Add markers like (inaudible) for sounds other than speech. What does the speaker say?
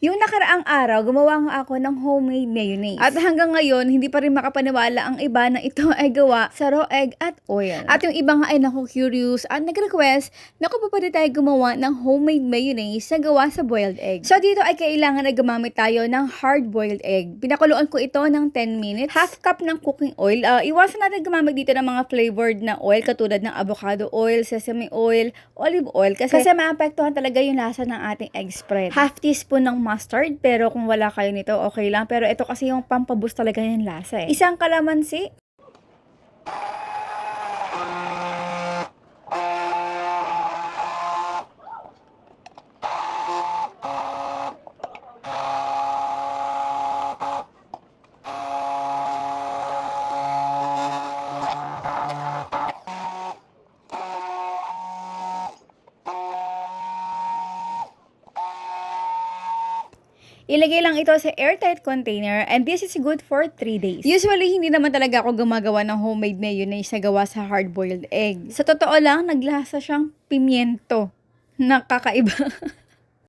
Yung nakaraang araw, gumawa nga ako ng homemade mayonnaise. At hanggang ngayon, hindi pa rin makapaniwala ang iba na ito (laughs) ay gawa sa raw egg at oil. At yung iba nga ay naku curious at nag-request na kung pa tayo gumawa ng homemade mayonnaise na gawa sa boiled egg. So dito ay kailangan na gumamit tayo ng hard-boiled egg. Pinakuluan ko ito ng 10 minutes. Half cup ng cooking oil. Ah, iwasan natin gumamit dito ng mga flavored na oil katulad ng avocado oil, sesame oil, olive oil kasi, kasi maapektuhan talaga yung lasa ng ating egg spread. Half teaspoon ng mustard pero kung wala kayo nito okay lang pero ito kasi yung pampaboost talaga yung lasa eh. Isang kalamansi, Ilagay lang ito sa airtight container and this is good for 3 days. Usually, hindi naman talaga ako gumagawa ng homemade mayonnaise na gawa sa hard-boiled egg. Sa totoo lang, naglasa siyang pimiento. Nakakaiba. (laughs)